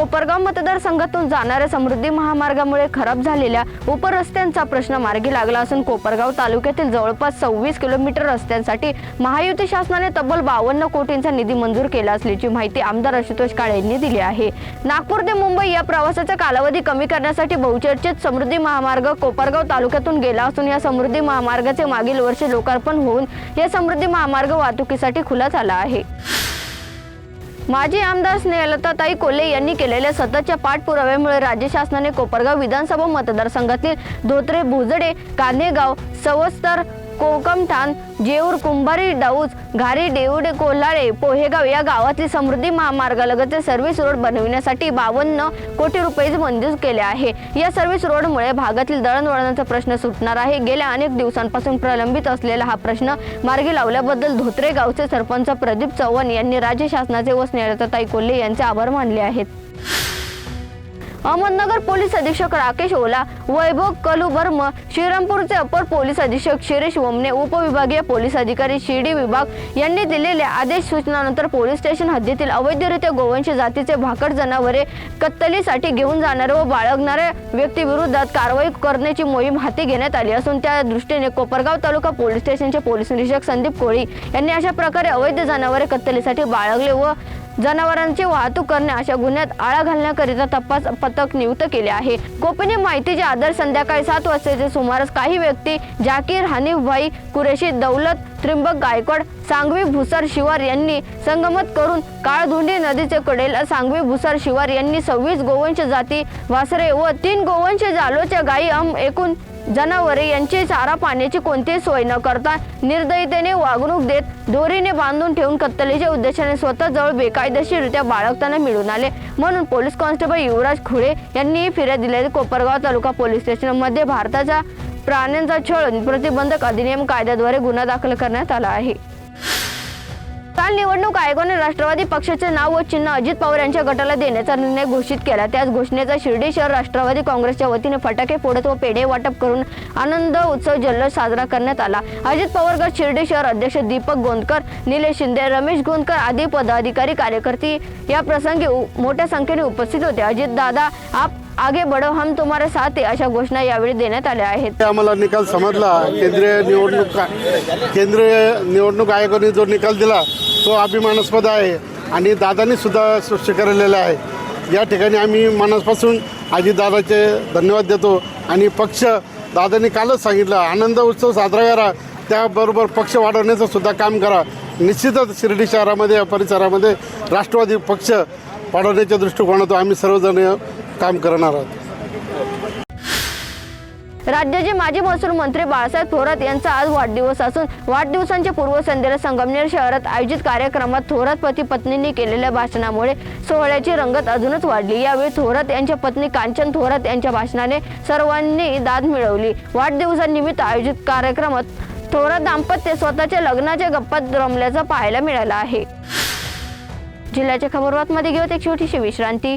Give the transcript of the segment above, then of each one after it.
कोपरगाव मतदारसंघातून जाणाऱ्या समृद्धी महामार्गामुळे खराब झालेल्या उपरस्त्यांचा प्रश्न मार्गी लागला असून कोपरगाव तालुक्यातील जवळपास सव्वीस किलोमीटर रस्त्यांसाठी महायुती शासनाने तब्बल बावन्न कोटींचा निधी मंजूर केला असल्याची माहिती आमदार आशुतोष काळे यांनी दिली आहे. नागपूर ते मुंबई या प्रवासाचा कालावधी कमी करण्यासाठी बहुचर्चित समृद्धी महामार्ग कोपरगाव तालुक्यातून गेला असून या समृद्धी महामार्गाचे मागील वर्षी लोकार्पण होऊन या समृद्धी महामार्ग वाहतुकीसाठी खुला झाला आहे. माजी आमदार स्नेहलताताई कोल्हे यांनी केलेल्या सततच्या पाठपुराव्यामुळे राज्य शासनाने कोपरगाव विधानसभा मतदारसंघातील धोत्रे भोजडे कान्हेगाव सवस्तर कोकमठाण जेऊर कुंभारी डाऊज घारी देवडे कोल्हाळे पोहेगाव या गावातील समृद्धी महामार्गालगतचे सर्व्हिस रोड बनविण्यासाठी बावन्न कोटी रुपये मंजूर केले आहे. या सर्व्हिस रोडमुळे भागातील दळणवळणाचा प्रश्न सुटणार आहे. गेल्या अनेक दिवसांपासून प्रलंबित असलेला हा प्रश्न मार्गी लावल्याबद्दल धोत्रे गावचे सरपंच प्रदीप चव्हाण यांनी राज्य शासनाचे व स्नेहलताताई कोल्हे यांचे आभार मानले आहेत. अहमदनगर पोलीस अधीक्षक राकेश ओला वैभव कलुबर्म श्रीरामपूरचे अपर पोलीस अधीक्षक शिरीष वमने उपविभागीय पोलीस अधिकारी शिर्डी विभाग यांनी दिलेल्या आदेश सूचनानंतर पोलीस स्टेशन हद्दीतील अवैधरित्या गोवंश जातीचे भाकड जनावरे कत्तलीसाठी घेऊन जाणारे व बाळगणाऱ्या व्यक्तीविरोधात कारवाई करण्याची मोहीम हाती घेण्यात आली असून त्या दृष्टीने कोपरगाव तालुका पोलीस स्टेशनचे पोलीस निरीक्षक संदीप कोळी यांनी अशा प्रकारे अवैध जनावरे कत्तलीसाठी बाळगले व जनावरांची वाहतूक करणे अशा गुन्ह्यात आळा घालण्याकरिता तपास पथक नियुक्त केले आहे. गोपनीय माहितीच्या आधार संध्याकाळी सात वाजताचे सुमारास काही व्यक्ती जाकीर हनीफभाई कुरेशी दौलत त्रिंबक गायकवाड सांगवी भुसार शिवार यांनी संगमत करून काळधुंडी नदीचे कडेल सांगवी भुसार शिवार यांनी सव्वीस गोवंश जाती वासरे व तीन गोवंश जालोच्या गायी अम एकूण जनावरे यांची चारा पाण्याची कोणतीही सोय न करता निर्दयतेने वागणूक देत दोरीने बांधून ठेवून कत्तलीच्या उद्देशाने स्वतः जवळ बेकायदेशीररित्या बाळगताना मिळून आले. म्हणून पोलीस कॉन्स्टेबल युवराज खुळे यांनी फिर्याद दिली कोपरगाव तालुका पोलीस स्टेशनमध्ये भारताचा प्राण्यांचा छळ प्रतिबंधक अधिनियम कायद्याद्वारे गुन्हा दाखल करण्यात आला आहे. काल निवडणूक आयोगाने राष्ट्रवादी पक्षाचे नाव व चिन्ह अजित पवार यांच्या गटाला देण्याचा निर्णय घोषित केला. त्याच घोषणेचा शिर्डी शहर राष्ट्रवादी काँग्रेसच्या वतीने फटाके फोडत व पेढे वाटप करून आनंद उत्सव जल्लोष साजरा करण्यात आला. अजित पवार गट शिर्डी शहर अध्यक्ष दीपक गोंदकर निलेश शिंदे रमेश गोंदकर आदी पदाधिकारी कार्यकर्ते या प्रसंगी मोठ्या संख्येने उपस्थित होते. अजित दादा आप आगे बढो हम तुम्हारे साथ अशा घोषणा यावेळी देण्यात आल्या आहेत. आम्हाला निकाल समजला. केंद्रीय निवडणूक केंद्रीय निवडणूक आयोगाने जो निकाल दिला तो अभिमानास्पद आहे आणि दादांनी सुद्धा स्वीकारलेला आहे. या ठिकाणी आम्ही मनापासून अजितदादाचे धन्यवाद देतो आणि पक्ष दादांनी कालच सांगितलं आनंद उत्सव साजरा करा त्याबरोबर पक्ष वाढवण्याचं सुद्धा काम करा. निश्चितच शिर्डी शहरामध्ये परिसरामध्ये राष्ट्रवादी पक्ष वाढवण्याच्या दृष्टिकोनातून आम्ही सर्वजण काम करणार आहोत. राज्याचे माजी महसूल मंत्री बाळासाहेब थोरात यांचा आज वाढदिवस असून वाढदिवसांच्या पूर्वसंध्येला संगमनेर शहरात आयोजित कार्यक्रमात थोरात पती पत्नींनी केलेल्या भाषणामुळे सोहळ्याची रंगत अजूनच वाढली. यावेळी थोरात यांच्या पत्नी कांचन थोरात यांच्या भाषणाने सर्वांनी दाद मिळवली. वाढदिवसानिमित्त आयोजित कार्यक्रमात थोरात दाम्पत्य स्वतःच्या लग्नाच्या गप्पात रमल्याचं पाहायला मिळालं आहे. जिल्ह्याच्या खबरबातमध्ये घेऊन एक छोटीशी विश्रांती.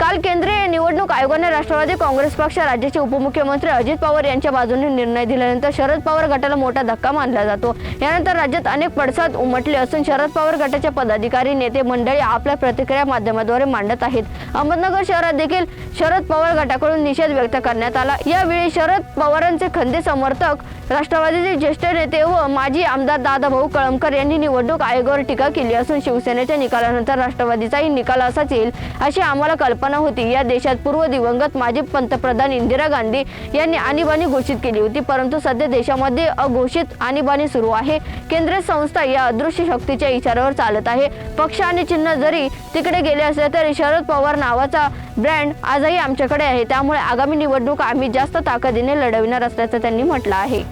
काल केंद्रीय निवडणूक आयोगाने राष्ट्रवादी काँग्रेस पक्ष राज्याचे उपमुख्यमंत्री अजित पवार यांच्या बाजूने निर्णय दिल्यानंतर शरद पवार गटाला मोठा धक्का मानला जातो. यानंतर राज्यात अनेक पडसाद उमटले असून शरद पवार गटाचे पदाधिकारी नेते मंडळी आपल्या प्रतिक्रिया माध्यमाद्वारे मांडत आहेत. अहमदनगर शहरात देखील शरद पवार गटाकडून निषेध व्यक्त करण्यात आला. यावेळी शरद पवारांचे खंदे समर्थक राष्ट्रवादीचे ज्येष्ठ नेते व माजी आमदार दादाभाऊ कळमकर यांनी निवडणूक आयोगावर टीका केली असून शिवसेनेच्या निकालानंतर राष्ट्रवादीचाही निकाल असाच येईल अशी आम्हाला कल्पना कल्पना होती. या देशात पूर्व दिवंगत माजी पंतप्रधान इंदिरा गांधी यांनी आणीबाणी घोषित केली होती. परंतु सध्या देशामध्ये अघोषित आणीबाणी सुरू आहे. केंद्रीय संस्था या अदृश्य शक्तीच्या इशाऱ्यावर चालत आहे. पक्ष आणि चिन्ह जरी तिकडे गेले असले तरी शरद पवार नावाचा ब्रँड आजही आमच्याकडे आहे. त्यामुळे आगामी निवडणूक आम्ही जास्त ताकदीने लढविणार असल्याचं त्यांनी म्हटलं आहे.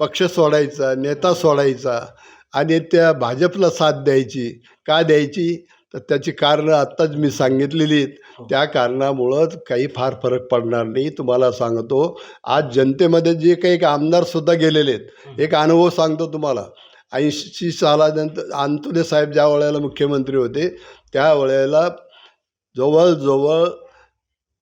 पक्ष सोडायचा नेता सोडायचा आणि त्या भाजपला साथ द्यायची. का द्यायची? तर त्याची कारणं आत्ताच मी सांगितलेली आहेत. त्या कारणामुळं काही फार फरक पडणार नाही तुम्हाला सांगतो. आज जनतेमध्ये जे काही आमदारसुद्धा गेलेले आहेत एक अनुभव सांगतो तुम्हाला. ऐंशी सालानंतर अंतुले साहेब ज्या वेळेला मुख्यमंत्री होते त्या वेळेला जवळजवळ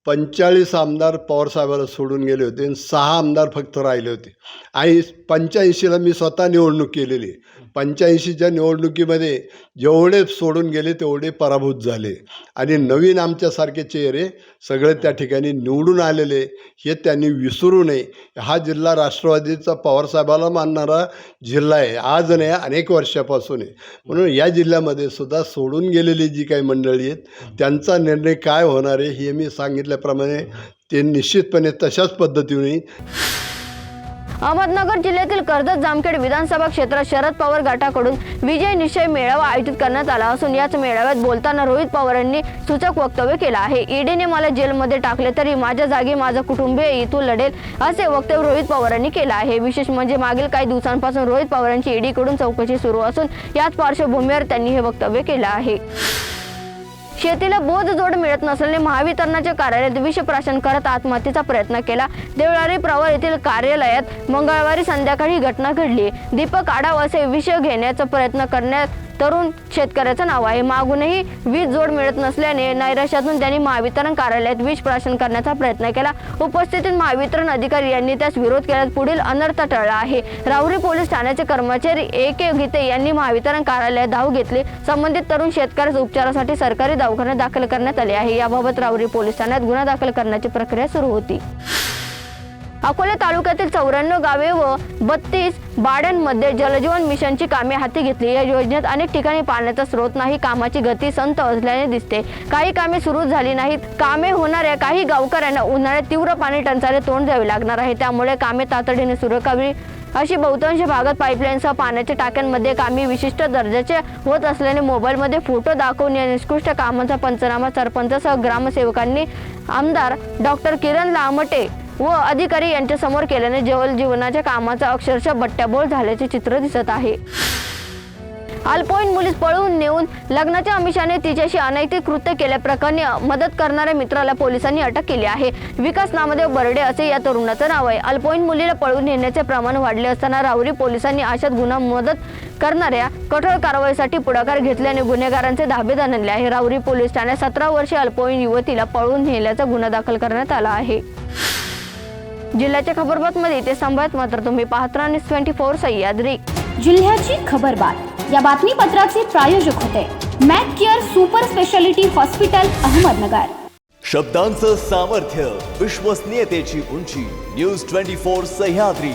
पंचेचाळीस आमदार पवारसाहेबाला सोडून गेले होते आणि सहा आमदार फक्त राहिले होते. आणि पंच्याऐंशीला मी स्वतः निवडणूक केलेली पंच्याऐंशीच्या निवडणुकीमध्ये जेवढे सोडून गेले तेवढे पराभूत झाले. आणि नवीन आमच्यासारखे चेहरे सगळे त्या ठिकाणी निवडून आलेले हे त्यांनी विसरू नये. हा जिल्हा राष्ट्रवादीचा पवारसाहेबाला मानणारा जिल्हा आहे. आज नाही अनेक वर्षापासून आहे. म्हणून या जिल्ह्यामध्ये सुद्धा सोडून गेलेली जी काही मंडळी आहेत त्यांचा निर्णय काय होणार आहे हे मी सांगितल्याप्रमाणे ते निश्चितपणे तशाच पद्धतीने अहमदनगर जिल्ह्यातील कर्जत जामखेड विधानसभा क्षेत्रात शरद पवार गटाकडून विजय निश्चय मेळावा आयोजित करण्यात आला असून याच मेळाव्यात बोलताना रोहित पवारांनी सूचक वक्तव्य केलं आहे. ईडीने मला जेलमध्ये टाकले तरी माझ्या जागी माझं कुटुंबीय इथून लढेल असे वक्तव्य रोहित पवारांनी केलं आहे. विशेष म्हणजे मागील काही दिवसांपासून रोहित पवारांची ईडीकडून चौकशी सुरू असून याच पार्श्वभूमीवर त्यांनी हे वक्तव्य केलं आहे. शेतीला बोध जोड मिळत नसल्याने महावितरणाच्या कार्यालयात विषप्राशन करत आत्महत्येचा प्रयत्न केला. देवळारी प्रवर येथील कार्यालयात मंगळवारी संध्याकाळी ही घटना घडली. दीपक आडाव असे विष घेण्याचा प्रयत्न करण्यात तरुण शेतकऱ्याचं नाव आहे. मागूनही वीज जोड मिळत नसल्याने नैराश्यातून त्यांनी महावितरण कार्यालयात वीज प्राशन करण्याचा प्रयत्न केला. उपस्थित महावितरण अधिकारी यांनी त्यास विरोध केल्यास पुढील अनर्थ टळला आहे. राहुरी पोलीस ठाण्याचे कर्मचारी ए के गीते यांनी महावितरण कार्यालयात धाव घेतली. संबंधित तरुण शेतकऱ्यास उपचारासाठी सरकारी दवाखान्यात दाखल करण्यात आले आहे. याबाबत राहुरी पोलीस ठाण्यात गुन्हा दाखल करण्याची प्रक्रिया सुरू होती. अकोला तालुक्यातील चौऱ्याण्णव गावे व बत्तीस बाड्यांमध्ये जलजीवन मिशनची कामे हाती घेतली. या योजनेत अनेक ठिकाणी पाण्याचा स्रोत नाही कामाची गती संत असल्याने दिसते. काही कामे सुरू झाली नाहीत. कामे होणाऱ्या काही गावकऱ्यांना उन्हाळ्यात तीव्र पाणी टंचाईला तोंड द्यावे लागणार आहे. त्यामुळे कामे तातडीने सुरू करावी अशी बहुतांश भागात पाईपलाईनसह पाण्याच्या टाक्यांमध्ये कामे विशिष्ट दर्जाचे होत असल्याने मोबाईलमध्ये फोटो दाखवून या निष्कृष्ट कामाचा पंचनामा सरपंचसह ग्रामसेवकांनी आमदार डॉक्टर किरण लामटे व अधिकारी यांच्या समोर केल्याने जल जीवनाच्या कामाचा अक्षरशः बट्ट्याबोळ झाल्याचे चित्र दिसत आहे. अल्पवयीन मुलीस पळवून नेऊन लग्नाच्या अमिषाने तिच्याशी अनैतिक कृत्य केल्याप्रकरणी मदत करणाऱ्या मित्राला पोलिसांनी अटक केली आहे. विकास नामदेव बर्डे असे या तरुणाचं नाव आहे. अल्पवयीन मुलीला पळवून नेण्याचे प्रमाण वाढले असताना राहुरी पोलिसांनी अशात गुन्हा मदत करणाऱ्या कठोर कारवाईसाठी पुढाकार घेतल्याने गुन्हेगारांचे धाबे जाणले आहे. राहुरी पोलीस ठाण्यात सतरा वर्षे अल्पवयीन युवतीला पळवून नेल्याचा गुन्हा दाखल करण्यात आला आहे. जिल्ह्याच्या खबरबातमध्ये ते संभवत मात्र तुम्ही पाहत राहा ट्वेंटी फोर सह्याद्री. जिल्ह्याची खबरबात. या बातमीपत्राचे प्रायोजक होते Mac care super speciality hospital Ahmednagar. शब्दांचं सामर्थ्य विश्वसनीयतेची उंची न्यूज ट्वेंटी फोर सह्याद्री.